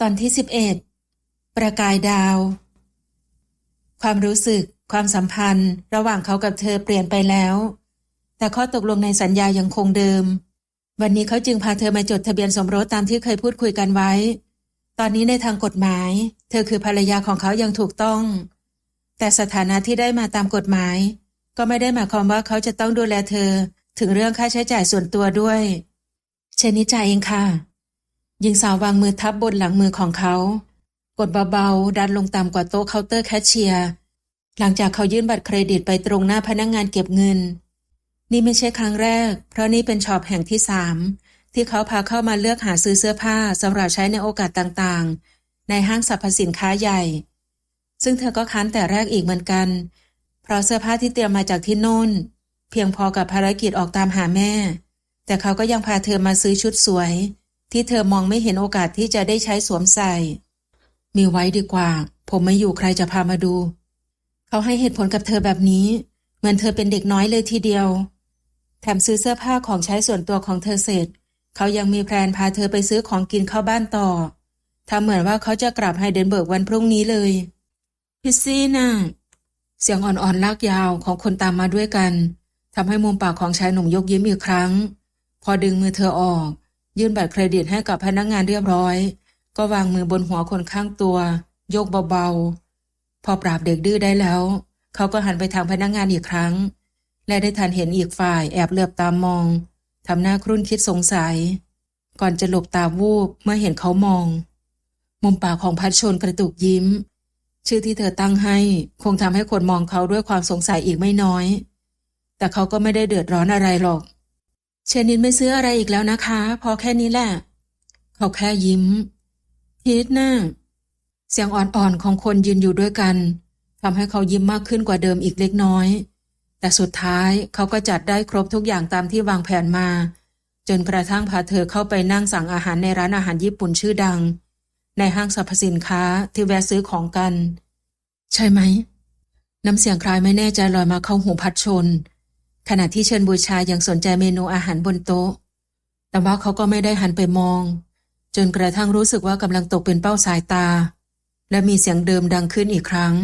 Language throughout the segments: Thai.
ตอนที่สิบเอ็ดประกายดาว ความรู้สึก ความสัมพันธ์ ระหว่างเขากับเธอเปลี่ยนไปแล้ว แต่ข้อตกลงในสัญญายังคงเดิม วันนี้เขาจึงพาเธอมาจดทะเบียนสมรสตามที่เคยพูดคุยกันไว้ ตอนนี้ในทางกฎหมาย เธอคือภรรยาของเขาย่างถูกต้อง แต่สถานะที่ได้มาตามกฎหมาย ก็ไม่ได้หมายความว่าเขาจะต้องดูแลเธอ ถึงเรื่องค่าใช้จ่ายส่วนตัวด้วย เชนนิจ่ายเองค่ะ หญิงสาววางมือทับบนหลังมือของเขา กดเบาๆ ดันลงต่ำกว่าโต๊ะเคาน์เตอร์แคชเชียร์ หลังจากเขายื่นบัตรเครดิตไปตรงหน้าพนักงงานเก็บเงิน นี่ไม่ใช่ครั้งแรก เพราะนี่เป็นช็อปแห่งที่สามที่เขาพาเข้ามาเลือกหาซื้อเสื้อผ้าสำหรับใช้ในโอกาสต่างๆ ในห้างสรรพสินค้าใหญ่ ซึ่งเธอก็ค้านแต่แรกอีกเหมือนกัน เพราะเสื้อผ้าที่เตรียมมาจากที่โน่น เพียงพอกับภารกิจออกตามหาแม่ แต่เขาก็ยังพาเธอมาซื้อชุดสวย ที่เธอมองไม่เห็นโอกาสที่จะได้ใช้สวมใส่ มีไว้ดีกว่า ผมไม่อยู่ใครจะพามาดู เขาให้เหตุผลกับเธอแบบนี้ เหมือนเธอเป็นเด็กน้อยเลยทีเดียว แถมซื้อเสื้อผ้าของใช้ส่วนตัวของเธอเสร็จ เขายังมีแพลนพาเธอไปซื้อของกินเข้าบ้านต่อทำเหมือนว่าเขาจะกลับไฮเดนเบิร์กวันพรุ่งนี้เลยพิซซี่น่ะเสียงอ่อนๆลากยาวของคนตามมาด้วยกันทำให้มุมปากของชายหนุ่มยกยิ้มอีกครั้ง พอดึงมือเธอออก ยื่นบัตรเครดิตให้กับพนักงานเรียบร้อย ก็วางมือบนหัวคนข้างตัวยกเบาๆ พอปราบเด็กดื้อได้แล้ว เขาก็หันไปทางพนักงานอีกครั้ง และได้ทันเห็นอีกฝ่ายแอบเหลือบตามมองทำหน้าครุ่นคิดสงสัย ก่อนจะหลบตาวูบเมื่อเห็นเขามอง มุมปากของพัชชนกระตุกยิ้ม ชื่อที่เธอตั้งให้ คงทำให้คนมองเขาด้วยความสงสัยอีกไม่น้อย แต่เขาก็ไม่ได้เดือดร้อนอะไรหรอก เชนินไม่ซื้ออะไรอีกแล้วนะคะ พอแค่นี้แหละ เขาแค่ยิ้มฮิตนะ่ะเสียงอ่อนๆของคนยืนอยู่ด้วยกันทำให้เขายิ้มมากขึ้นกว่าเดิมอีกเล็กน้อย แต่สุดท้ายเขาก็จัดได้ครบทุกอย่างตามที่วางแผนมา จนกระทั่งพาเธอเข้าไปนั่งสั่งอาหารในร้านอาหารญี่ปุ่นชื่อดัง ในห้างสรรพสินค้าที่แวะซื้อของกัน ใช่ไหม น้ำเสียงคลายไม่แน่ใจลอยมาเข้าหูพัดชน ขณะที่เชิญบูชายังสนใจเมนูอาหารบนโต๊ะ แต่ว่าเขาก็ไม่ได้หันไปมอง จนกระทั่งรู้สึกว่ากำลังตกเป็นเป้าสายตา และมีเสียงเดิมดังขึ้นอีกครั้ง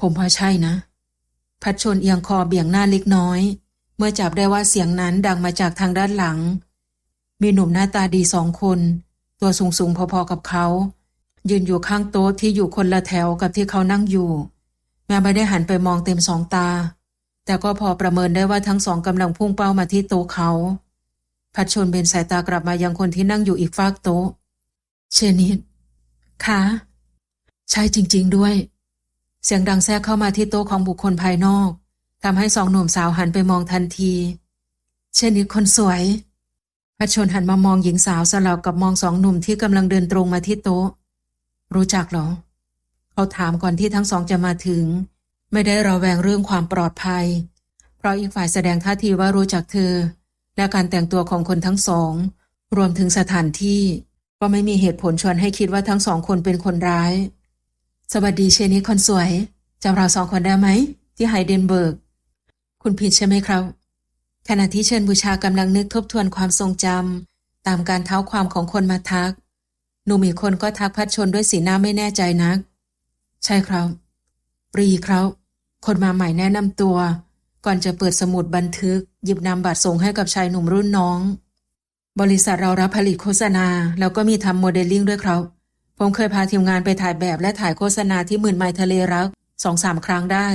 ผมว่าใช่นะ พัดชนเอียงคอเบี่ยงหน้าเล็กน้อย เมื่อจับได้ว่าเสียงนั้นดังมาจากทางด้านหลัง มีหนุ่มหน้าตาดีสองคน ตัวสูงสูงพอๆกับเขา ยืนอยู่ข้างโต๊ะที่อยู่คนละแถวกับที่เขานั่งอยู่ แม้ไม่ได้หันไปมองเต็มสองตา แต่ก็พอประเมินได้ว่าทั้งสองกำลังพุ่งเป้ามาที่โต๊ะเขา พัดชนเบนสายตากลับมายังคนที่นั่งอยู่อีกฟากโต๊ะ เชนิดคะใช่จริง ๆ ด้วย เสียงดังแทรกเข้ามาที่โต๊ะของบุคคลภายนอกทำให้สองหนุ่มสาวหันไปมองทันที เชนิดคนสวย พัชชนหันมามองหญิงสาวสลับกับมองสองหนุ่มที่กำลังเดินตรงมาที่โต๊ะ รู้จักเหรอ เขาถามก่อนที่ทั้งสองจะมาถึง ไม่ได้ระแวงเรื่องความปลอดภัย เพราะอีกฝ่ายแสดงท่าทีว่ารู้จักเธอ และการแต่งตัวของคนทั้งสอง รวมถึงสถานที่ ก็ไม่มีเหตุผลชวนให้คิดว่าทั้งสองคนเป็นคนร้าย สวัสดีเชนิคนสวยจำเราสองคนได้ไหม ที่ไฮเดนเบิร์ก คุณผิดใช่ไหมครับ ขณะที่เชิญบูชากำลังนึกทบทวนความทรงจำตามการเท้าความของคนมาทักหนุ่มอีกคนก็ทักพัดชนด้วยสีหน้าไม่แน่ใจนัก ใช่ครับ ปรีครับ คนมาใหม่แนะนำตัว ก่อนจะเปิดสมุดบันทึก หยิบนำบัตรส่งให้กับชายหนุ่มรุ่นน้อง บริษัทเรารับผลิตโฆษณา แล้วก็มีทำโมเดลลิ่งด้วยครับผมเคยพาทีมงานไปถ่ายแบบและถ่ายโฆษณาที่หมื่นไมล์ทะเลรักสองสามครั้งได้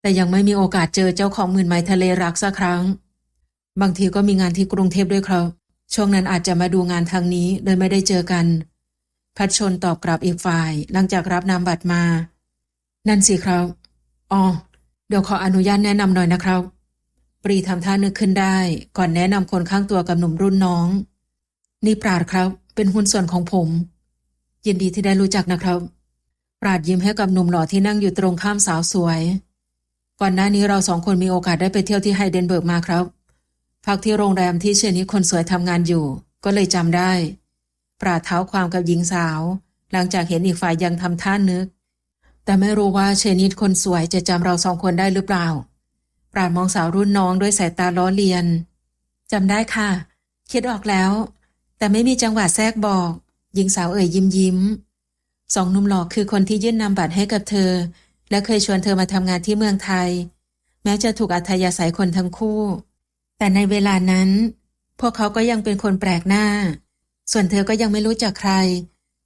แต่ยังไม่มีโอกาสเจอเจ้าของหมื่นไมล์ทะเลรักสักครั้ง บางทีก็มีงานที่กรุงเทพด้วยครับ ช่วงนั้นอาจจะมาดูงานทางนี้โดยไม่ได้เจอกัน พัดชนตอบกลับอีกฝ่าย หลังจากรับนามบัตรมา นั่นสิครับ อ๋อ เดี๋ยวขออนุญาตแนะนำหน่อยนะครับ ปรีทำท่านึกขึ้นได้ ก่อนแนะนำคนข้างตัวกับหนุ่มรุ่นน้อง นี่ปราดครับ เป็นหุ้นส่วนของผม ยินดีที่ได้รู้จักนะครับ ปราดยิ้มให้กับหนุ่มหล่อที่นั่งอยู่ตรงข้ามสาวสวย ก่อนหน้านี้เราสองคนมีโอกาสได้ไปเที่ยวที่ไฮเดนเบิร์กมาครับ พักที่โรงแรมที่เชนิดคนสวยทำงานอยู่ ก็เลยจำได้ ปราดเท้าความกับหญิงสาว หลังจากเห็นอีกฝ่ายยังทำท่านึก แต่ไม่รู้ว่าเชนิดคนสวยจะจำเราสองคนได้หรือเปล่า ปราดมองสาวรุ่นน้องด้วยสายตาล้อเลียนจำได้ค่ะ คิดออกแล้ว แต่ไม่มีจังหวะแทรกบอกหญิงสาวเอ่ยยิ้มยิ้มสองหนุ่มหล่อคือคนที่ยื่นนามบัตรให้กับเธอ และเคยชวนเธอมาทำงานที่เมืองไทย แม้จะถูกอัธยาศัยคนทั้งคู่ แต่ในเวลานั้น พวกเขาก็ยังเป็นคนแปลกหน้า ส่วนเธอก็ยังไม่รู้จักใคร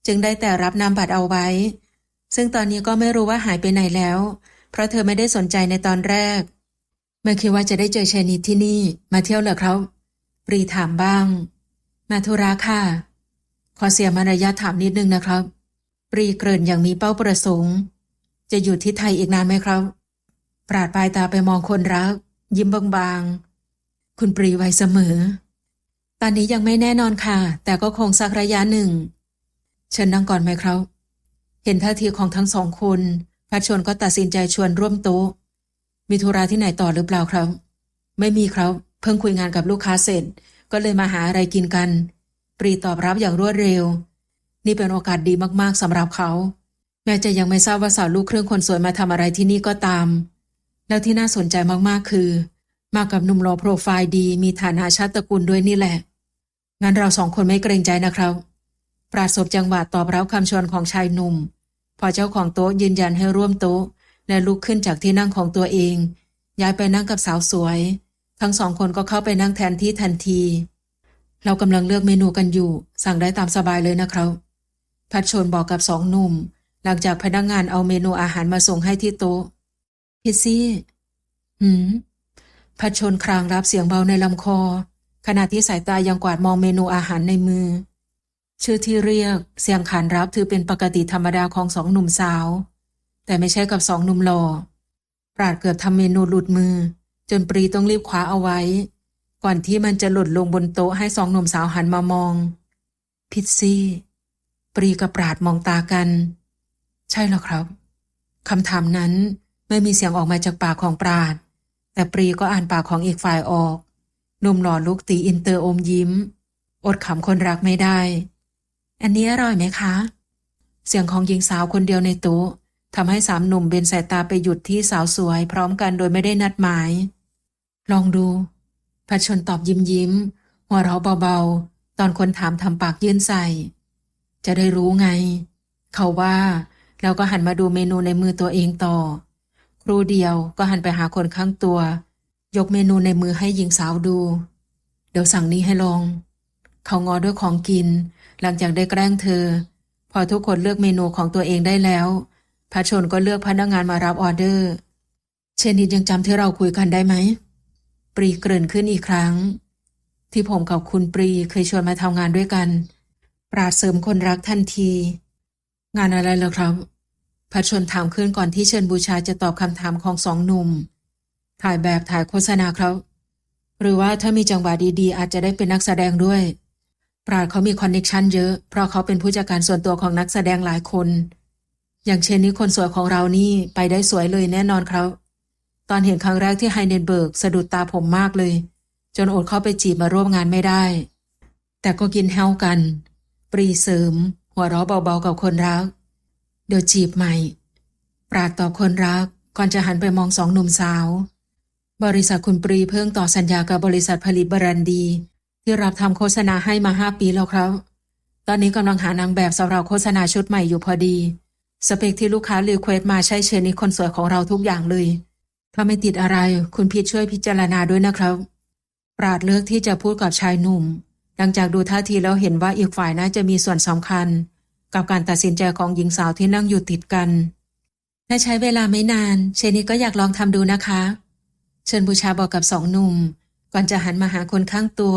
จึงได้แต่รับนามบัตรเอาไว้ ซึ่งตอนนี้ก็ไม่รู้ว่าหายไปไหนแล้ว เพราะเธอไม่ได้สนใจในตอนแรก ไม่คิดว่าจะได้เจอเชนิดที่นี่มาเที่ยวเหรอครับปรีถามบ้าง มาธุระค่ะ ขอเสียมารยาถามนิดนึงนะครับ ปรีเกริ่นอย่างมีเป้าประสงค์ จะอยู่ที่ไทยอีกนานไหมครับ ปราดปลายตาไปมองคนรัก ยิ้มบางๆ คุณปรีไว้เสมอ ตอนนี้ยังไม่แน่นอนค่ะ แต่ก็คงสักระยะหนึ่ง เชิญนั่งก่อนไหมครับ เห็นท่าทีของทั้งสองคนพัชชนก็ตัดสินใจชวนร่วมโต๊ะ มีธุระที่ไหนต่อหรือเปล่าครับ ไม่มีครับ เพิ่งคุยงานกับลูกค้าเสร็จ ก็เลยมาหาอะไรกินกัน ปรีตอบรับอย่างรวดเร็ว นี่เป็นโอกาสดีมากๆสำหรับเขา แม้จะยังไม่ทราบว่าสาวลูกเครื่องคนสวยมาทำอะไรที่นี่ก็ตาม แล้วที่น่าสนใจมากๆคือ มากับหนุ่มหล่อโปรไฟล์ดี มีฐานะชาติตระกูลด้วยนี่แหละงั้นเราสองคนไม่เกรงใจนะครับ ปราศบจังหวะตอบรับคำชวนของชายหนุ่ม พอเจ้าของโต๊ะยืนยันให้ร่วมโต๊ะ และลุกขึ้นจากที่นั่งของตัวเอง ย้ายไปนั่งกับสาวสวย ทั้งสองคนก็เข้าไปนั่งแทนที่ทันที เรากำลังเลือกเมนูกันอยู่ สั่งได้ตามสบายเลยนะครับพัดชนบอกกับสองหนุ่ม หลังจากพนักงงานเอาเมนูอาหารมาส่งให้ที่โต๊ะพิซซี่หืมพัดชนครางรับเสียงเบาในลำคอ ขณะที่สายตายังกวาดมองเมนูอาหารในมือ ชื่อที่เรียกเสียงขานรับถือเป็นปกติธรรมดาของสองหนุ่มสาว แต่ไม่ใช่กับสองหนุ่มหล่อปราดเกือบทำเมนูหลุดมือ จนปรีต้องรีบคว้าเอาไว้ ก่อนที่มันจะหล่นลงบนโต๊ะให้สองหนุ่มสาวหันมามอง พิซซี่ ปรีกับปราดมองตากัน ใช่หรอครับคำถามนั้นไม่มีเสียงออกมาจากปากของปราด แต่ปรีก็อ่านปากของอีกฝ่ายออกหนุ่มหล่อลุกตีอินเตอร์อมยิ้ม อดขำคนรักไม่ได้ อันนี้อร่อยไหมคะ เสียงของหญิงสาวคนเดียวในโต๊ะทำให้สามหนุ่มเบนสายตาไปหยุดที่สาวสวย พร้อมกันโดยไม่ได้นัดหมาย ลองดูพัชชนตอบยิ้มยิ้ม หัวเราะเบาๆ ตอนคนถามทำปากยื่นใส่ จะได้รู้ไง เขาว่า แล้วก็หันมาดูเมนูในมือตัวเองต่อ ครูเดียวก็หันไปหาคนข้างตัว ยกเมนูในมือให้หญิงสาวดู เดี๋ยวสั่งนี้ให้ลอง เขางอด้วยของกิน หลังจากได้แกล้งเธอ พอทุกคนเลือกเมนูของตัวเองได้แล้วพัชชนก็เลือกพนักงานมารับออเดอร์ เชนนิดยังจำที่เราคุยกันได้ไหม ปรีเกริ่นขึ้นอีกครั้ง ที่ผมกับคุณปรีเคยชวนมาทำงานด้วยกัน ปราดเสริมคนรักทันที งานอะไรเหรอครับพัชชนถามขึ้นก่อนที่เชิญบูชาจะตอบคำถามของสองหนุ่ม ถ่ายแบบถ่ายโฆษณาครับ หรือว่าถ้ามีจังหวะดีๆ อาจจะได้เป็นนักแสดงด้วย ปราดเขามีคอนเน็กชันเยอะ เพราะเขาเป็นผู้จัดการส่วนตัวของนักแสดงหลายคน อย่างเช่นนี้คนสวยของเรานี่ไปได้สวยเลยแน่นอนครับ ตอนเห็นครั้งแรกที่ไฮเดนเบิร์กสะดุดตาผมมากเลย จนอดเข้าไปจีบมาร่วมงานไม่ได้ แต่ก็กินแฮวกัน ปรีเสริม หัวเราะเบาๆกับคนรัก เดี๋ยวจีบใหม่ ปราดต่อคนรักก่อนจะหันไปมองสองหนุ่มสาว บริษัทคุณปรีเพิ่งต่อสัญญากับบริษัทผลิตบรันดี ที่รับทำโฆษณาให้มาห้าปีแล้วครับ ตอนนี้กำลังหานางแบบสำหรับโฆษณาชุดใหม่อยู่พอดี สเปคที่ลูกค้ารีเควสมาใช่เชนนี้คนสวยของเราทุกอย่างเลย ถ้าไม่ติดอะไร คุณพีชช่วยพิจารณาด้วยนะครับ ปราดเลือกที่จะพูดกับชายหนุ่ม หลังจากดูท่าทีแล้วเห็นว่าอีกฝ่ายน่าจะมีส่วนสำคัญ กับการตัดสินใจของหญิงสาวที่นั่งอยู่ติดกัน ถ้าใช้เวลาไม่นาน เชนี่ก็อยากลองทำดูนะคะ เชิญบูชาบอกกับสองหนุ่ม ก่อนจะหันมาหาคนข้างตัว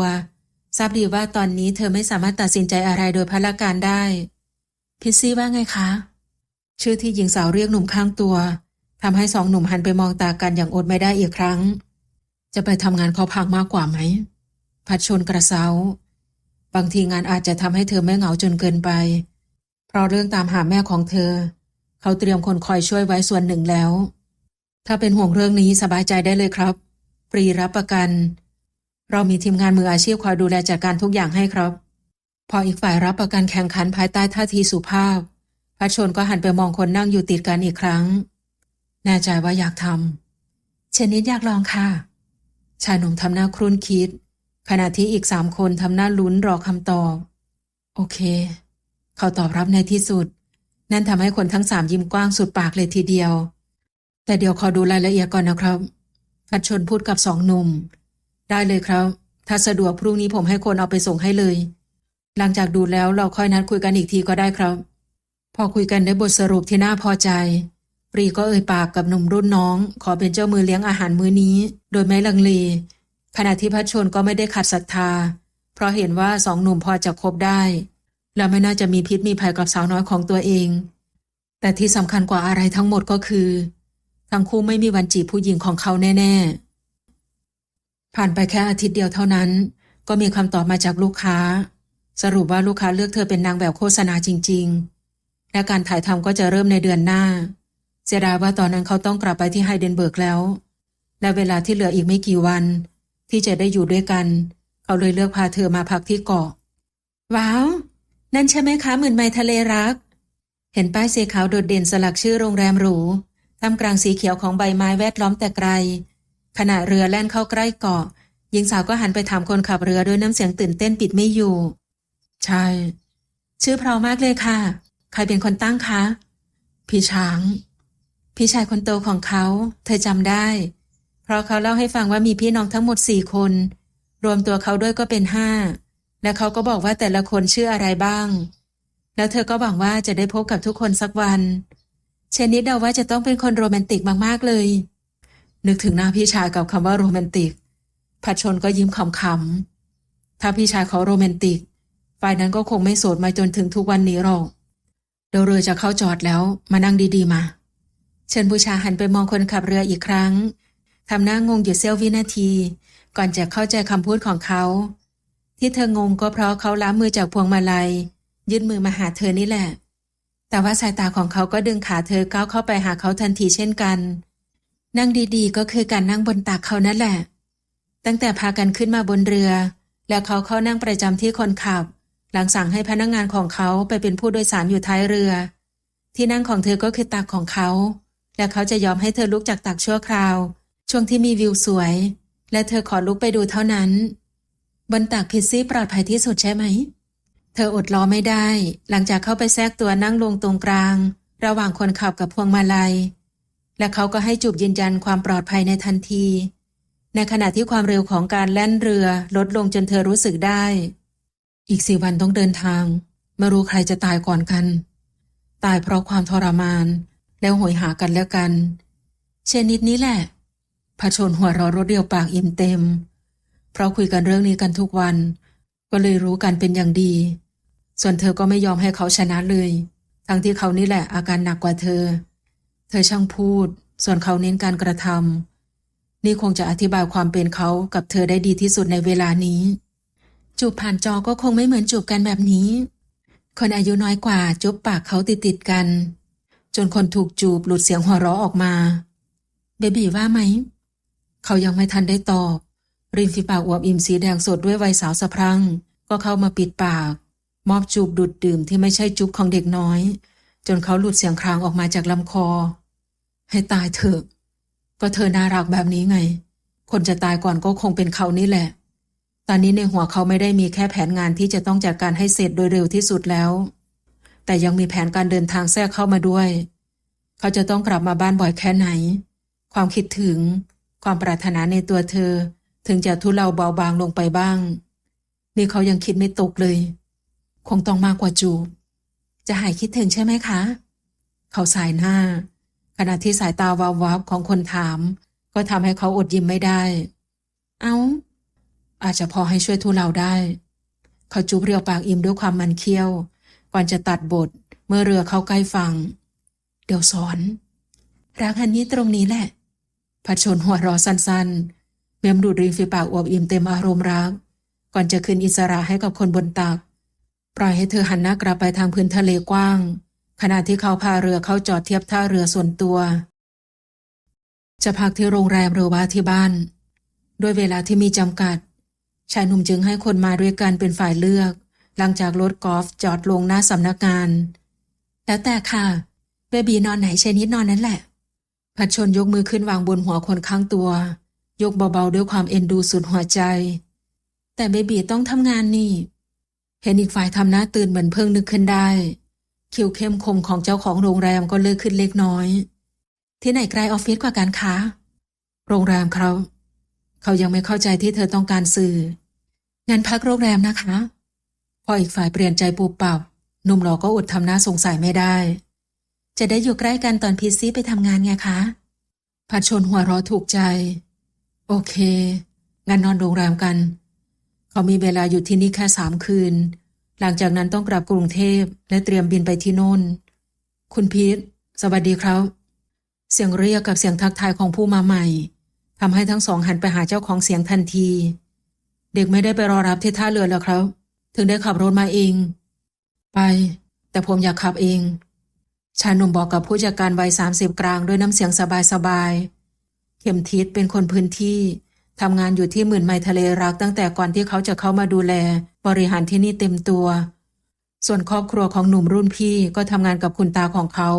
ทราบดีว่าตอนนี้เธอไม่สามารถตัดสินใจอะไรโดยพละการได้ พิซซี่ว่าไงคะ ชื่อที่หญิงสาวเรียกหนุ่มข้างตัวทำให้สองหนุ่มหันไปมองตากันอย่างอดไม่ได้อีกครั้ง จะไปทำงานเขาพักมากกว่าไหม พัดชนกระเซา บางทีงานอาจจะทำให้เธอไม่เหงาจนเกินไป เพราะเรื่องตามหาแม่ของเธอ เขาเตรียมคนคอยช่วยไว้ส่วนหนึ่งแล้ว ถ้าเป็นห่วงเรื่องนี้สบายใจได้เลยครับ ปรีรับประกัน เรามีทีมงานมืออาชีพคอยดูแลจัดการทุกอย่างให้ครับ พออีกฝ่ายรับประกันแข่งขันภายใต้ท่าทีสุภาพพัชชนก็หันไปมองคนนั่งอยู่ติดกันอีกครั้ง แน่ใจว่าอยากทำเชนิดอยากลองค่ะ ชายหนุ่มทำหน้าครุ่นคิด ขณะที่อีกสามคนทำหน้าลุ้นรอคำตอบ โอเค เขาตอบรับในที่สุด นั่นทำให้คนทั้งสามยิ้มกว้างสุดปากเลยทีเดียว แต่เดี๋ยวขอดูรายละเอียดก่อนนะครับพัดชนพูดกับสองหนุ่ม ได้เลยครับ ถ้าสะดวกพรุ่งนี้ผมให้คนเอาไปส่งให้เลย หลังจากดูแล้วเราค่อยนัดคุยกันอีกทีก็ได้ครับ พอคุยกันได้บทสรุปที่น่าพอใจปรีก็เอ่ยปากกับหนุ่มรุ่นน้อง ขอเป็นเจ้ามือเลี้ยงอาหารมื้อนี้ โดยไม่ลังเลขณะที่พัดชนก็ไม่ได้ขัดศรัทธา เพราะเห็นว่าสองหนุ่มพอจะคบได้ และไม่น่าจะมีพิษมีภัยกับสาวน้อยของตัวเอง แต่ที่สำคัญกว่าอะไรทั้งหมดก็คือ ทั้งคู่ไม่มีวันจีบผู้หญิงของเขาแน่ ๆ ผ่านไปแค่อาทิตย์เดียวเท่านั้น ก็มีคำตอบมาจากลูกค้า สรุปว่าลูกค้าเลือกเธอเป็นนางแบบโฆษณาจริง ๆ และการถ่ายทำก็จะเริ่มในเดือนหน้า เสียดายว่าตอนนั้นเขาต้องกลับไปที่ไฮเดนเบิร์กแล้ว และเวลาที่เหลืออีกไม่กี่วัน ที่จะได้อยู่ด้วยกัน เขาเลยเลือกพาเธอมาพักที่เกาะ ว้าว นั่นใช่ไหมคะหมื่นไมล์ทะเลรัก เห็นป้ายสีขาวโดดเด่นสลักชื่อโรงแรมหรูท่ามกลางสีเขียวของใบไม้แวดล้อมแต่ไกล ขณะเรือแล่นเข้าใกล้เกาะหญิงสาวก็หันไปถามคนขับเรือด้วยน้ำเสียงตื่นเต้นปิดไม่อยู่ ใช่ ชื่อเพรามากเลยค่ะ ใครเป็นคนตั้งคะ พี่ช้าง พี่ชายคนโตของเขา เธอจำได้ เพราะเขาเล่าให้ฟังว่ามีพี่น้องทั้งหมดสี่คน รวมตัวเขาด้วยก็เป็นห้า และเขาก็บอกว่าแต่ละคนชื่ออะไรบ้าง แล้วเธอก็หวังว่าจะได้พบกับทุกคนสักวัน เชนนิดเดาว่าจะต้องเป็นคนโรแมนติกมากๆเลย นึกถึงหน้าพี่ชายกับคำว่าโรแมนติก พัดชนก็ยิ้มขำๆ ถ้าพี่ชายเขาโรแมนติก ฝ่ายนั้นก็คงไม่โสดมาจนถึงทุกวันนี้หรอก เดี๋ยวเรือจะเข้าจอดแล้ว มานั่งดีๆมา เชิญผู้ชาหันไปมองคนขับเรืออีกครั้ง ทำหน้างงอยู่เสี้ยววินาที ก่อนจะเข้าใจคำพูดของเขา ที่เธองงก็เพราะเขาล้ามือจากพวงมาลัย ยื่นมือมาหาเธอนี่แหละ แต่ว่าสายตาของเขาก็ดึงขาเธอก้าวเข้าไปหาเขาทันทีเช่นกัน นั่งดีๆ ก็คือการนั่งบนตักเขานั่นแหละ ตั้งแต่พากันขึ้นมาบนเรือ แล้วเขาเข้านั่งประจำที่คนขับ หลังสั่งให้พนักงงานของเขาไปเป็นผู้โดยสารอยู่ท้ายเรือ ที่นั่งของเธอก็คือตักของเขา และเขาจะยอมให้เธอลุกจากตักชั่วคราว ช่วงที่มีวิวสวย และเธอขอลุกไปดูเท่านั้น บนตักพิซซี่ปลอดภัยที่สุดใช่ไหม เธออดรอไม่ได้ หลังจากเข้าไปแทรกตัวนั่งลงตรงกลาง ระหว่างคนขับกับพวงมาลัย และเขาก็ให้จูบยืนยันความปลอดภัยในทันที ในขณะที่ความเร็วของการแล่นเรือลดลงจนเธอรู้สึกได้ อีกสี่วันต้องเดินทางไม่รู้ใครจะตายก่อนกัน ตายเพราะความทรมาน แล้วโหยหากันแล้วกัน เชนนิดนี้แหละพชนหัวรอรถเดียวปากอิ่มเต็ม เพราะคุยกันเรื่องนี้กันทุกวัน ก็เลยรู้กันเป็นอย่างดี ส่วนเธอก็ไม่ยอมให้เขาชนะเลย ทั้งที่เขานี่แหละอาการหนักกว่าเธอ ธอช่างพูด ส่วนเขาเน้นการกระทำนี่คงจะอธิบายความเป็นเขากับเธอได้ดีที่สุดในเวลานี้ จูบผ่านจอก็คงไม่เหมือนจูบกันแบบนี้ คนอายุน้อยกว่าจุบปากเขาติดติดกัน จนคนถูกจูบหลุดเสียงหัวเราะออกมา เบบีว่าไหม เขายังไม่ทันได้ตอบ ริมฝีปากอวบอิ่มสีแดงสดด้วยวัยสาวสะพรั่งก็เข้ามาปิดปาก มอบจูบดูดดื่มที่ไม่ใช่จุบของเด็กน้อย จนเขาหลุดเสียงครางออกมาจากลำคอ ให้ตายเถอะ ก็เธอน่ารักแบบนี้ไง คนจะตายก่อนก็คงเป็นเขานี่แหละ ตอนนี้ในหัวเขาไม่ได้มีแค่แผนงานที่จะต้องจัดการให้เสร็จโดยเร็วที่สุดแล้ว แต่ยังมีแผนการเดินทางแทรกเข้ามาด้วย เขาจะต้องกลับมาบ้านบ่อยแค่ไหน ความคิดถึง ความปรารถนาในตัวเธอ ถึงจะทุเลาเบาบางลงไปบ้าง นี่เขายังคิดไม่ตกเลย คงต้องมากกว่าจูบจะหายคิดถึงใช่ไหมคะ เขาสายหน้า ขณะที่สายตาวาววับของคนถาม ก็ทำให้เขาอดยิ้มไม่ได้ เอา้า อาจจะพอให้ช่วยทุเลาได้ เขาจุบเรียวปากอิ่มด้วยความมันเคี้ยว ก่อนจะตัดบทเมื่อเรือเข้าใกล้ฝั่งเดี๋ยวสอน รักอันนี้ตรงนี้แหละพัดชนหัวรอสั้นๆ เมมดูดริมฝีปากอวบอิ่มเต็มอารมณ์รัก ก่อนจะคืนอิสระให้กับคนบนตัก ปล่อยให้เธอหันหน้ากลับไปทางพื้นทะเลกว้าง ขณะที่เขาพาเรือเข้าจอดเทียบท่าเรือส่วนตัว จะพักที่โรงแรมหรือว่าที่บ้าน ด้วยเวลาที่มีจำกัด ชายหนุ่มจึงให้คนมาด้วยกันเป็นฝ่ายเลือก หลังจากรถกอล์ฟจอดลงหน้าสำนักงาน แล้วแต่ค่ะเบบีนอนไหนเชนิดนอนนั้นแหละ พัดชนยกมือขึ้นวางบนหัวคนข้างตัว ยกเบาๆด้วยความเอ็นดูสุดหัวใจ แต่เบบีต้องทำงานนี่ เห็นอีกฝ่ายทำหน้าตื่นเหมือนเพิ่งนึกขึ้นได้ คิวเข้มคมของเจ้าของโรงแรมก็เลิกขึ้นเล็กน้อย ที่ไหนไกลออฟฟิศกว่ากันคะ โรงแรมเขาเขายังไม่เข้าใจที่เธอต้องการสื่อ งั้นพักโรงแรมนะคะ พออีกฝ่ายเปลี่ยนใจปูปรับหนุ่มหล่อก็อดทำหน้าสงสัยไม่ได้ จะได้อยู่ใกล้กันตอนพีซี่ไปทำงานไงคะพัดชนหัวเราะถูกใจ โอเค งั้นนอนโรงแรมกัน เขามีเวลาอยู่ที่นี่แค่สามคืน หลังจากนั้นต้องกลับกรุงเทพและเตรียมบินไปที่โน่น คุณพีทสวัสดีครับ เสียงเรียกกับเสียงทักทายของผู้มาใหม่ทำให้ทั้งสองหันไปหาเจ้าของเสียงทันที เด็กไม่ได้ไปรอรับที่ท่าเรือแล้วครับ ถึงได้ขับรถมาเอง ไป แต่ผมอยากขับเอง ชายหนุ่มบอกกับผู้จัดการวัยสามสิบกลางด้วยน้ำเสียงสบายๆเข็มทิศเป็นคนพื้นที่ ทำงานอยู่ที่หมื่นไมล์ทะเลรักตั้งแต่ก่อนที่เขาจะเข้ามาดูแล บริหารที่นี่เต็มตัว ส่วนครอบครัวของหนุ่มรุ่นพี่ก็ทำงานกับคุณตาของเขา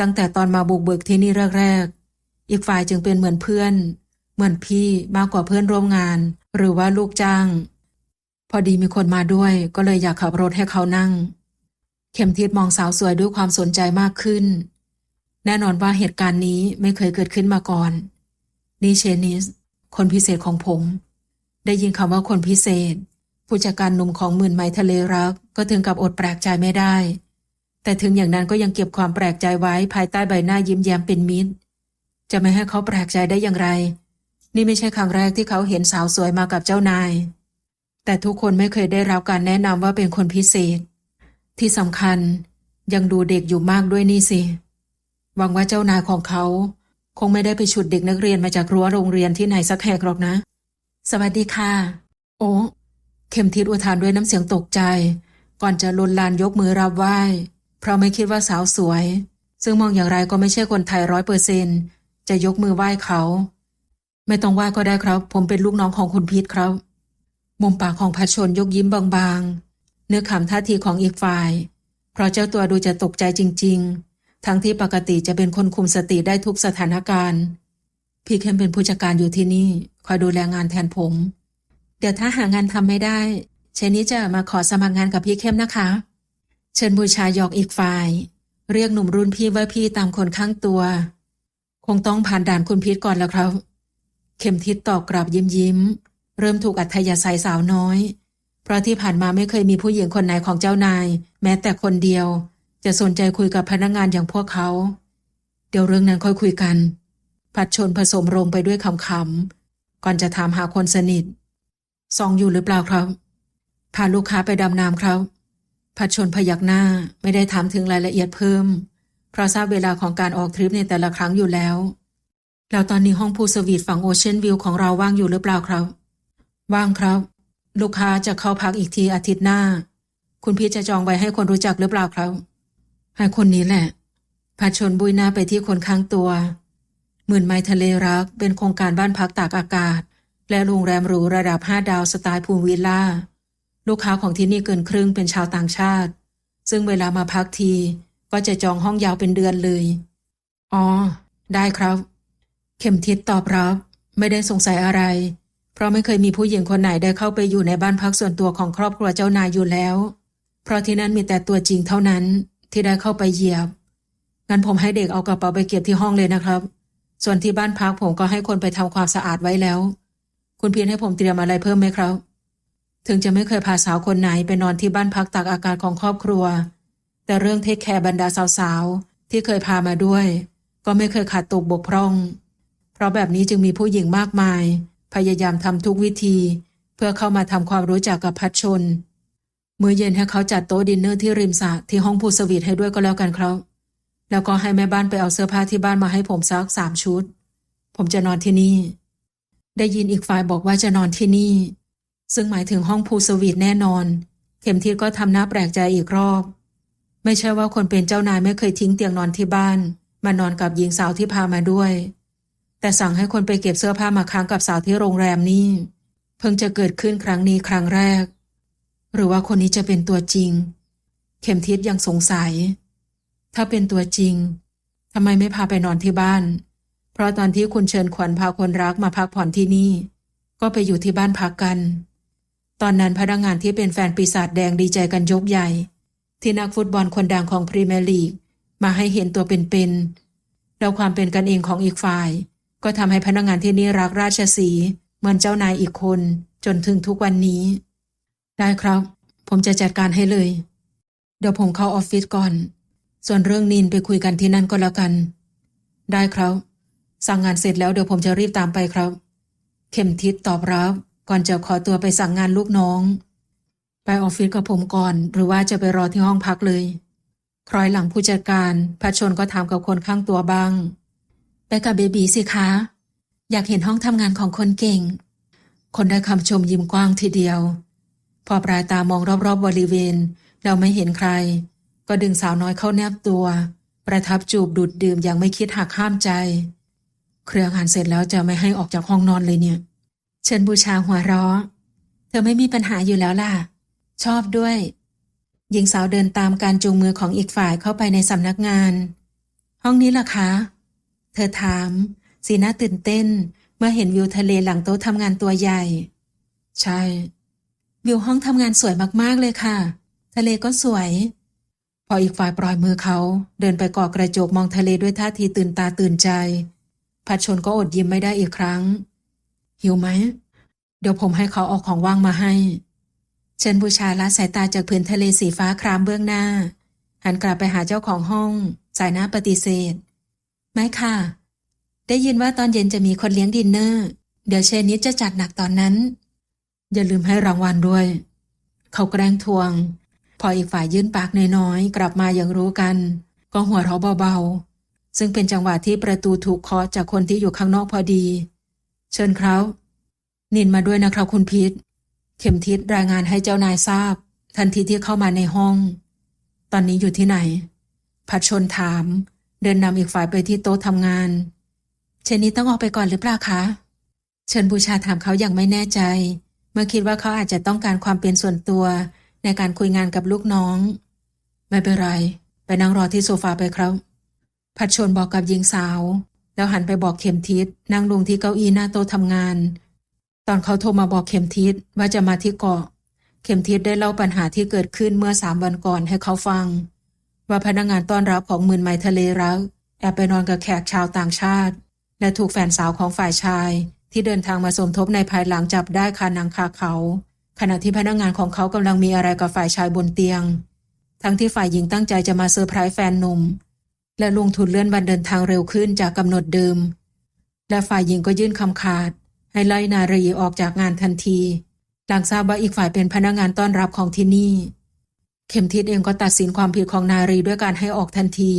ตั้งแต่ตอนมาบุกเบิกที่นี่แรกๆ อีกฝ่ายจึงเป็นเหมือนเพื่อน เหมือนพี่มากกว่าเพื่อนร่วมงาน หรือว่าลูกจ้าง พอดีมีคนมาด้วย ก็เลยอยากขับรถให้เขานั่ง เข็มทิศมองสาวสวยด้วยความสนใจมากขึ้น แน่นอนว่าเหตุการณ์นี้ไม่เคยเกิดขึ้นมาก่อน นี่เชนิส คนพิเศษของผม ได้ยินคำว่าคนพิเศษ ผู้จัดการหนุ่มของหมื่นไมล์ทะเลรัก ก็ถึงกับอดแปลกใจไม่ได้ แต่ถึงอย่างนั้นก็ยังเก็บความแปลกใจไว้ภายใต้ใบหน้ายิ้มแย้มเป็นมิตร จะไม่ให้เขาแปลกใจได้อย่างไร นี่ไม่ใช่ครั้งแรกที่เขาเห็นสาวสวยมากับเจ้านาย แต่ทุกคนไม่เคยได้รับการแนะนำว่าเป็นคนพิเศษ ที่สำคัญยังดูเด็กอยู่มากด้วยนี่สิหวังว่าเจ้านายของเขา คงไม่ได้ไปฉุดเด็กนักเรียนมาจากรั้วโรงเรียนที่ไหนสักแห่งหรอกนะ สวัสดีค่ะ โอ้เข็มทิศอุทานด้วยน้ำเสียงตกใจ ก่อนจะลนลานยกมือรับไหว้ เพราะไม่คิดว่าสาวสวย ซึ่งมองอย่างไรก็ไม่ใช่คนไทยร้อยเปอร์เซนจะยกมือไหว้เขา ไม่ต้องไหว้ก็ได้ครับ ผมเป็นลูกน้องของคุณพีทครับ มุมปากของพัชชนยกยิ้มบางๆ เนื้อขำท่าทีของอีกฝ่าย เพราะเจ้าตัวดูจะตกใจจริง ๆ ทั้งที่ปกติจะเป็นคนคุมสติได้ทุกสถานการณ์ พี่เข้มเป็นผู้จัดการอยู่ที่นี่ คอยดูแลงานแทนผม เดี๋ยวถ้าหางานทำไม่ได้ เชนนี้จะมาขอสมัครงานกับพี่เข้มนะคะ เชิญบูชาหยอกอีกฝ่าย เรียกหนุ่มรุ่นพี่ว่าพี่ตามคนข้างตัว คงต้องผ่านด่านคุณพีทก่อนแล้วครับ เข็มทิศตอบกลับยิ้มยิ้ม เริ่มถูกอัธยาศัยสาวน้อย เพราะที่ผ่านมาไม่เคยมีผู้หญิงคนไหนของเจ้านาย แม้แต่คนเดียว จะสนใจคุยกับพนักงานอย่างพวกเขา เดี๋ยวเรื่องนั้นค่อยคุยกันพัดชนผสมลงไปด้วยคำคำก่อนจะถามหาคนสนิทซองอยู่หรือเปล่าครับ พาลูกค้าไปดำน้ำครับพัดชนพยักหน้าไม่ได้ถามถึงรายละเอียดเพิ่ม เพราะทราบเวลาของการออกทริปในแต่ละครั้งอยู่แล้ว แล้วตอนนี้ห้องพูลสวีทฝั่งโอเชียนวิวของเราว่างอยู่หรือเปล่าครับ ว่างครับ ลูกค้าจะเข้าพักอีกทีอาทิตย์หน้า คุณพี่จะจองไว้ให้คนรู้จักหรือเปล่าครับ ให้คนนี้แหละพัดชนบุยหน้าไปที่คนข้างตัว หมื่นไมล์ทะเลรักเป็นโครงการบ้านพักตากอากาศ และโรงแรมหรูระดับ5ดาวสไตล์พูลวิลล่า ลูกค้าของที่นี่เกินครึ่งเป็นชาวต่างชาติ ซึ่งเวลามาพักทีก็จะจองห้องยาวเป็นเดือนเลย อ๋อ ได้ครับ เข็มทิศตอบรับ ไม่ได้สงสัยอะไร เพราะไม่เคยมีผู้หญิงคนไหนได้เข้าไปอยู่ในบ้านพักส่วนตัวของครอบครัวเจ้านายอยู่แล้ว เพราะที่นั่นมีแต่ตัวจริงเท่านั้น ที่ได้เข้าไปเหยียบ งั้นผมให้เด็กเอากระเป๋าไปเก็บที่ห้องเลยนะครับ ส่วนที่บ้านพักผมก็ให้คนไปทำความสะอาดไว้แล้ว คุณเพียรให้ผมเตรียมอะไรเพิ่มไหมครับ ถึงจะไม่เคยพาสาวคนไหนไปนอนที่บ้านพักตากอากาศของครอบครัว แต่เรื่องเทคแคร์บรรดาสาวๆ ที่เคยพามาด้วย ก็ไม่เคยขาดตกบกพร่อง เพราะแบบนี้จึงมีผู้หญิงมากมาย พยายามทำทุกวิธี เพื่อเข้ามาทำความรู้จักกับพัชชน มื้อเย็นให้เขาจัดโต๊ะดินเนอร์ที่ริมสระที่ห้องพูลสวีทให้ด้วยก็แล้วกันครับ แล้วก็ให้แม่บ้านไปเอาเสื้อผ้าที่บ้านมาให้ผมซักสามชุด ผมจะนอนที่นี่ ได้ยินอีกฝ่ายบอกว่าจะนอนที่นี่ ซึ่งหมายถึงห้องพูลสวีทแน่นอน เข็มทิศก็ทำหน้าแปลกใจอีกรอบ ไม่ใช่ว่าคนเป็นเจ้านายไม่เคยทิ้งเตียงนอนที่บ้าน มานอนกับหญิงสาวที่พามาด้วย แต่สั่งให้คนไปเก็บเสื้อผ้ามาค้างกับสาวที่โรงแรมนี่ เพิ่งจะเกิดขึ้นครั้งนี้ครั้งแรก หรือว่าคนนี้จะเป็นตัวจริง เข็มทิศยังสงสัย ถ้าเป็นตัวจริงทำไมไม่พาไปนอนที่บ้าน เพราะตอนที่คุณเชิญขวัญพาคนรักมาพักผ่อนที่นี่ ก็ไปอยู่ที่บ้านพักกัน ตอนนั้นพนักงานที่เป็นแฟนปีศาจแดงดีใจกันยกใหญ่ ที่นักฟุตบอลคนดังของพรีเมียร์ลีกมาให้เห็นตัวเป็นๆแล้วความเป็นกันเองของอีกฝ่าย ก็ทำให้พนักงานที่นี่รักราชสีเหมือนเจ้านายอีกคน จนถึงทุกวันนี้ ได้ครับ ผมจะจัดการให้เลย เดี๋ยวผมเข้าออฟฟิศก่อน ส่วนเรื่องนินไปคุยกันที่นั่นก็แล้วกัน ได้ครับ สั่งงานเสร็จแล้วเดี๋ยวผมจะรีบตามไปครับ เข็มทิศตอบรับ ก่อนจะขอตัวไปสั่งงานลูกน้อง ไปออฟฟิศกับผมก่อน หรือว่าจะไปรอที่ห้องพักเลย คล้อยหลังผู้จัดการพัชชนก็ถามกับคนข้างตัวบ้าง ไปกับเบบีสิคะอยากเห็นห้องทำงานของคนเก่ง คนได้คำชมยิ้มกว้างทีเดียว พอปลายตามองรอบๆบบริเวณแล้วไม่เห็นใคร ก็ดึงสาวน้อยเข้าแนบตัว ประทับจูบดูดดื่มอย่างไม่คิดหักห้ามใจ เครื่องงานเสร็จแล้วจะไม่ให้ออกจากห้องนอนเลยเนี่ย เชิญบูชาหัวเราะเธอไม่มีปัญหาอยู่แล้วล่ะ ชอบด้วย หญิงสาวเดินตามการจูงมือของอีกฝ่ายเข้าไปในสำนักงาน ห้องนี้ล่ะคะ เธอถาม สีหน้าตื่นเต้น เมื่อเห็นวิวทะเลหลังโต๊ะทำงานตัวใหญ่ ใช่ วิวห้องทำงานสวยมากๆเลยค่ะ ทะเลก็สวย พออีกฝ่ายปล่อยมือเขาเดินไปก่อกระจกมองทะเลด้วยท่าทีตื่นตาตื่นใจ พัดชนก็อดยิ้มไม่ได้อีกครั้ง หิวไหม เดี๋ยวผมให้เขาเออกของว่างมาให้ เชิญบูชาละสายตาจากพื้นทะเลสีฟ้าครามเบื้องหน้า หันกลับไปหาเจ้าของห้อง สายหน้าปฏิเสธ ไม่ค่ะ ได้ยินว่าตอนเย็นจะมีคนเลี้ยงดินเนอร์ เดี๋ยวเชนนิดจะจัดหนักตอนนั้น อย่าลืมให้รางวัลด้วย เขาแกล้งทวง พออีกฝ่ายยื่นปากน้อยๆกลับมาอย่างรู้กัน ก็หัวเราะเบาๆ ซึ่งเป็นจังหวะที่ประตูถูกเคาะจากคนที่อยู่ข้างนอกพอดี เชิญครับนินมาด้วยนะครับคุณพิษ เข็มทิศรายงานให้เจ้านายทราบ ทันทีที่เข้ามาในห้อง ตอนนี้อยู่ที่ไหนพัดชนถาม เดินนำอีกฝ่ายไปที่โต๊ะทำงาน เชนนี้ต้องออกไปก่อนหรือเปล่าคะ เชิญบูชาถามเขาอย่างไม่แน่ใจ เมื่อคิดว่าเขาอาจจะต้องการความเป็นส่วนตัว ในการคุยงานกับลูกน้อง ไม่เป็นไร ไปนั่งรอที่โซฟาไปครับพัดชนบอกกับหญิงสาว แล้วหันไปบอกเข็มทิศนั่งลงที่เก้าอี้หน้าโต๊ะทำงาน ตอนเขาโทรมาบอกเข็มทิศว่าจะมาที่เกาะ เข็มทิศได้เล่าปัญหาที่เกิดขึ้นเมื่อสามวันก่อนให้เขาฟัง ว่าพนักงานต้อนรับของมื่นไมล์ทะเลรักแอบไปนอนกับแขกชาวต่างชาติ และถูกแฟนสาวของฝ่ายชาย ที่เดินทางมาสมทบในภายหลังจับได้คานังคาเขา ขณะที่พนักงานของเขากำลังมีอะไรกับฝ่ายชายบนเตียง ทั้งที่ฝ่ายหญิงตั้งใจจะมาเซอร์ไพรส์แฟนหนุ่ม และลงทุนเลื่อนวันเดินทางเร็วขึ้นจากกำหนดเดิม และฝ่ายหญิงก็ยื่นคำขาด ให้ไล่นารีออกจากงานทันที หลังทราบว่าอีกฝ่ายเป็นพนักงานต้อนรับของที่นี่ เข็มทิศเองก็ตัดสินความผิดของนารีด้วยการให้ออกทันที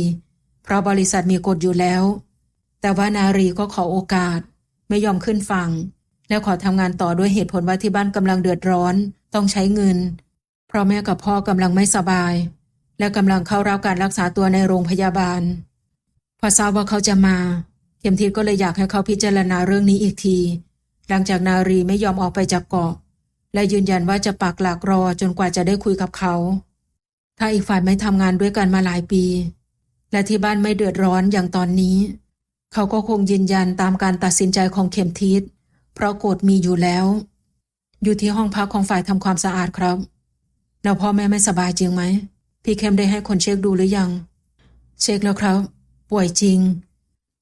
เพราะบริษัทมีกฎอยู่แล้ว แต่ว่านารีก็ขอโอกาส ไม่ยอมขึ้นฝั่งและขอทำงานต่อด้วยเหตุผลว่าที่บ้านกำลังเดือดร้อน ต้องใช้เงิน เพราะแม่กับพ่อกำลังไม่สบาย และกำลังเข้ารับการรักษาตัวในโรงพยาบาล พอทราบว่าเขาจะมา เข็มทิศก็เลยอยากให้เขาพิจารณาเรื่องนี้อีกที หลังจากนารีไม่ยอมออกไปจากเกาะ และยืนยันว่าจะปักหลักรอจนกว่าจะได้คุยกับเขา ถ้าอีกฝ่ายไม่ทำงานด้วยกันมาหลายปี และที่บ้านไม่เดือดร้อนอย่างตอนนี้ เขาก็คงยืนยันตามการตัดสินใจของเข็มทิศเพราะโกฎมีอยู่แล้ว อยู่ที่ห้องพักของฝ่ายทำความสะอาดครับ แล้วพ่อแม่ไม่สบายจริงไหม พี่เข้มได้ให้คนเช็คดูหรือยัง เช็คแล้วครับ ป่วยจริง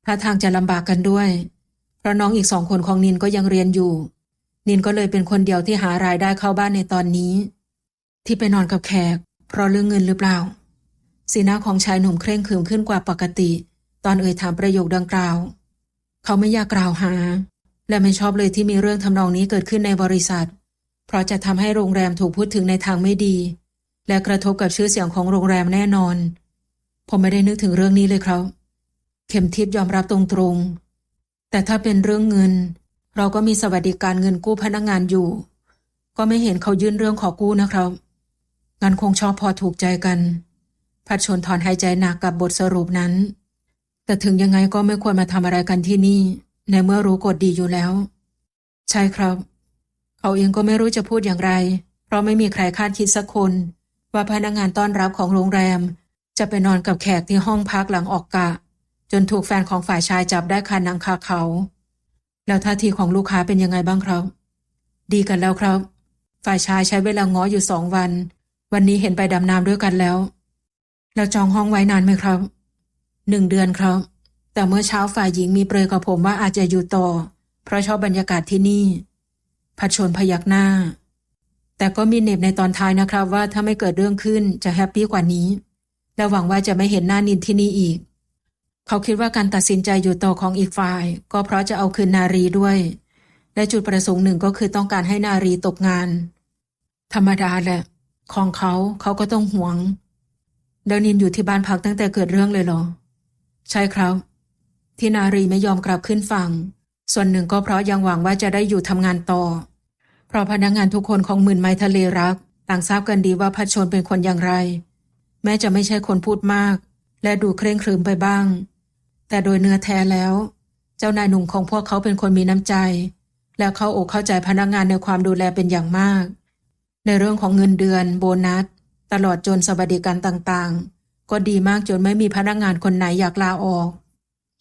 ท่าทางจะลำบากกันด้วย เพราะน้องอีกสองคนของนินก็ยังเรียนอยู่ นินก็เลยเป็นคนเดียวที่หารายได้เข้าบ้านในตอนนี้ ที่ไปนอนกับแขก เพราะเรื่องเงินหรือเปล่า สีหน้าของชายหนุ่มเคร่งขรึมขึ้นกว่าปกติ ตอนเอ่ยถามประโยคดังกล่าว เขาไม่อยากกล่าวหา และไม่ชอบเลยที่มีเรื่องทำนองนี้เกิดขึ้นในบริษัท เพราะจะทำให้โรงแรมถูกพูดถึงในทางไม่ดี และกระทบกับชื่อเสียงของโรงแรมแน่นอน ผมไม่ได้นึกถึงเรื่องนี้เลยครับ เข็มทิพย์ยอมรับตรงๆ แต่ถ้าเป็นเรื่องเงิน เราก็มีสวัสดิการเงินกู้พนักงานอยู่ ก็ไม่เห็นเขายื่นเรื่องขอกู้นะครับงั้นคงชอบพอถูกใจกัน พัดชนถอนหายใจหนักกับบทสรุปนั้น แต่ถึงยังไงก็ไม่ควรมาทำอะไรกันที่นี่ ในเมื่อรู้กฎดีอยู่แล้ว ใช่ครับ เขาเองก็ไม่รู้จะพูดอย่างไร เพราะไม่มีใครคาดคิดสักคน ว่าพนักงานต้อนรับของโรงแรม จะไปนอนกับแขกที่ห้องพักหลังออกกะ จนถูกแฟนของฝ่ายชายจับได้คานังคาเขา แล้วท่าทีของลูกค้าเป็นยังไงบ้างครับ ดีกันแล้วครับ ฝ่ายชายใช้เวลาง้ออยู่สองวัน วันนี้เห็นไปดำน้ำด้วยกันแล้ว แล้วจองห้องไว้นานไหมครับ หนึ่งเดือนครับ แต่เมื่อเช้าฝ่ายหญิงมีเปรยกับผมว่าอาจจะอยู่ต่อ เพราะชอบบรรยากาศที่นี่พัดชนพยักหน้า แต่ก็มีเน็บในตอนท้ายนะครับ ว่าถ้าไม่เกิดเรื่องขึ้นจะแฮปปี้กว่านี้ และหวังว่าจะไม่เห็นหน้านินที่นี่อีก เขาคิดว่าการตัดสินใจอยู่ต่อของอีกฝ่าย ก็เพราะจะเอาคืนนารีด้วย และจุดประสงค์หนึ่งก็คือต้องการให้นารีตกงาน ธรรมดาแหละ ของเขาเขาก็ต้องหวงแล้วนินอยู่ที่บ้านพักตั้งแต่เกิดเรื่องเลยเหรอ ใช่ครับ ที่นารีไม่ยอมกลับขึ้นฝั่ง ส่วนหนึ่งก็เพราะยังหวังว่าจะได้อยู่ทำงานต่อ เพราะพนักงานทุกคนของหมื่นไม้ทะเลรัก ต่างทราบกันดีว่าพัชชนเป็นคนอย่างไร แม้จะไม่ใช่คนพูดมาก และดูเคร่งครึมไปบ้าง แต่โดยเนื้อแท้แล้ว เจ้านายหนุ่มของพวกเขาเป็นคนมีน้ำใจ และเขาอกเข้าใจพนักงานในความดูแลเป็นอย่างมาก ในเรื่องของเงินเดือน โบนัส ตลอดจนสวัสดิการต่างๆ ก็ดีมากจนไม่มีพนักงานคนไหนอยากลาออก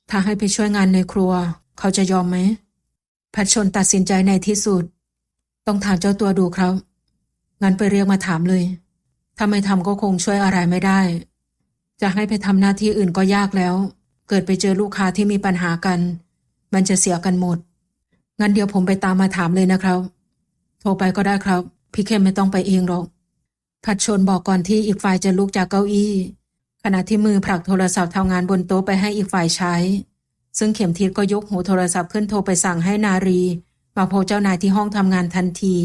ถ้าให้ไปช่วยงานในครัว เขาจะยอมไหมพัชชนตัดสินใจในที่สุด ต้องถามเจ้าตัวดูครับ งั้นไปเรียกมาถามเลย ถ้าไม่ทำก็คงช่วยอะไรไม่ได้ จะให้ไปทำหน้าที่อื่นก็ยากแล้ว เกิดไปเจอลูกค้าที่มีปัญหากัน มันจะเสียกันหมด งั้นเดี๋ยวผมไปตามมาถามเลยนะครับ โทรไปก็ได้ครับ พี่เข้มไม่ต้องไปเองหรอก พัดชนบอกก่อนที่อีกฝ่ายจะลุกจากเก้าอี้ ขณะที่มือผลักโทรศัพท์ทำงานบนโต๊ะไปให้อีกฝ่ายใช้ ซึ่งเข็มทิศก็ยกหูโทรศัพท์ขึ้นโทรไปสั่งให้นารี มาพบเจ้านายที่ห้องทำงานทันที